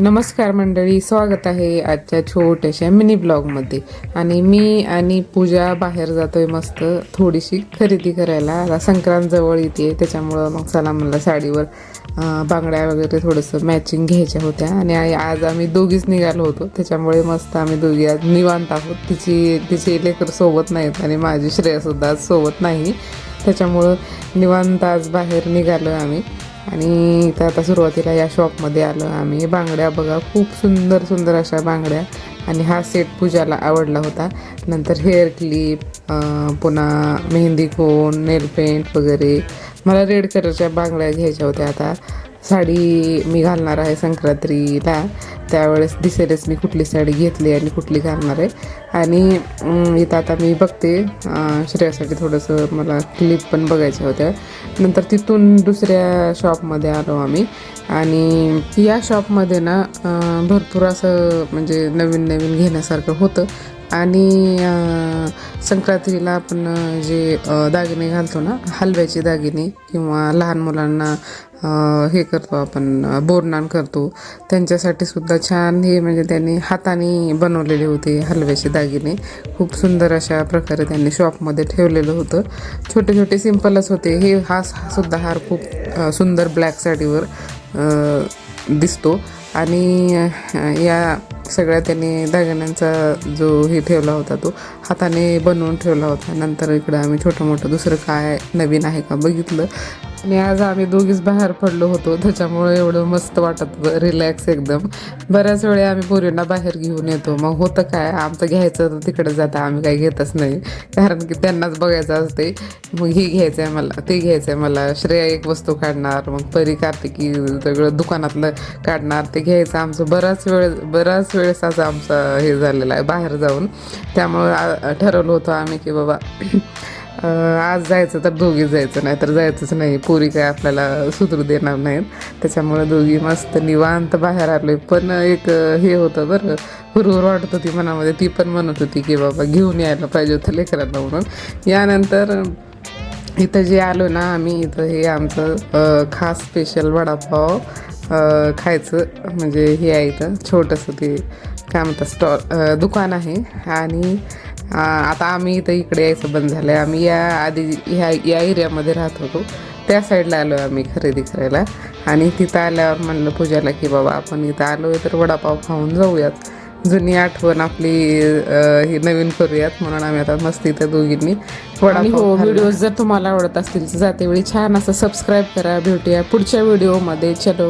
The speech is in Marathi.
नमस्कार मंडळी स्वागत आहे आजच्या छोट्याशा मिनी ब्लॉगमध्ये आणि मी आणि पूजा बाहेर जातोय मस्त. थोडीशी खरेदी करायला. आता संक्रांत जवळ येते त्याच्यामुळं मग चला मला साडीवर बांगड्या वगैरे थोडंसं मॅचिंग घ्यायच्या होत्या. आणि आज आम्ही दोघीच निघालो होतो. त्याच्यामुळे मस्त आम्ही दोघी आज निवांत आहोत. तिची तिचे लेकर सोबत नाहीत आणि माझी श्रेयसुद्धा आज सोबत नाही. त्याच्यामुळं निवांत आज बाहेर निघालो आम्ही. आणि इथं आता सुरुवातीला या शॉपमध्ये आलो आम्ही. बांगड्या बघा खूप सुंदर सुंदर अशा बांगड्या. आणि हा सेट पूजाला आवडला होता. नंतर हेअर क्लिप पुन्हा मेहंदी कोन नेल पेंट वगैरे. मला रेड कलरच्या बांगड्या घ्यायच्या होत्या आता. साडी मी घालणार आहे संक्रांतीला. त्यावेळेस दिसेलच मी कुठली साडी घेतली आणि कुठली घालणार आहे. आणि इथं आता मी बघते श्रेयासाठी थोडंसं मला क्लिप पण बघायच्या होत्या. नंतर तिथून दुसऱ्या शॉपमध्ये आलो आम्ही. आणि या शॉपमध्ये ना भरपूर असं म्हणजे नवीन नवीन घेण्यासारखं होतं. आणि संक्रांतीला आपण जे दागिने घालतो ना हलव्याचे दागिने किंवा लहान मुलांना हे करतो आपण अं, बोरनान करतो त्यांच्यासाठी सुद्धा छान हे म्हणजे त्यांनी हाताने बनवलेले होते हलव्याचे दागिने. खूप सुंदर अशा प्रकारे त्यांनी शॉपमध्ये ठेवलेलं होतं. छोटे छोटे सिम्पलच होते. हे हा सुद्धा हार खूप सुंदर ब्लॅक साडीवर दिसतो. आणि या सगळ्या त्यांनी दागिन्यांचा जो हे ठेवला होता तो हाताने बनवून ठेवला होता. नंतर इकडं आम्ही छोटं मोठं दुसरं काय नवीन आहे का बघितलं. आणि आज आम्ही दोघीच बाहेर पडलो होतो. त्याच्यामुळे एवढं मस्त वाटत होतं रिलॅक्स एकदम. बऱ्याच वेळा आम्ही पोरींना बाहेर घेऊन येतो. मग होतं काय? आमचं घ्यायचं तर तिकडे जाता आम्ही काही घेतच नाही. कारण की त्यांनाच बघायचं असते. मग हे घ्यायचं आहे मला ते घ्यायचं आहे मला. श्रेया एक वस्तू काढणार मग परी कार्तिकी सगळं दुकानातलं काढणार ते घ्यायचं आमचं. बराच वेळ बराच वेळेस असं आमचं हे झालेलं आहे बाहेर जाऊन. त्यामुळे ठरवलं होतं आम्ही की बाबा आज जायचं तर दोघी जायचं नाही तर जायचंच नाही. पोरी काय आपल्याला सुधरू देणार नाहीत. त्याच्यामुळे दोघी मस्त निवांत बाहेर आले पण एक हे होतं बरं हुरहुर वाटत होती मनामध्ये. ती पण म्हणत होती की बाबा घेऊन यायला पाहिजे होतं लेकरांना म्हणून. यानंतर इथं जे आलो ना आम्ही इथं हे आमचं खास स्पेशल वडापाव खायचं. म्हणजे हे आहे इथं छोटंसं ते काय म्हणतात स्टॉल दुकान आहे. आणि आता आम्ही इथं इकडे यायचं बंद झालं आहे आम्ही या आधी ह्या या एरियामध्ये राहत होतो. त्या साईडला आलो आम्ही खरेदी करायला. आणि तिथं आल्यावर म्हणलं पूजाला की बाबा आपण इथं आलो आहे तर वडापाव खाऊन जाऊयात. जुनी आठवण आपली ही नवीन करूयात. म्हणून आम्ही आता मस्त इथं दोघींनी हो वडापाव खाल्ला. व्हिडिओ जर तुम्हाला आवडत असतील तर जाते वेळी छान असं सबस्क्राईब करा. भेटूया पुढच्या व्हिडिओमध्ये चलो.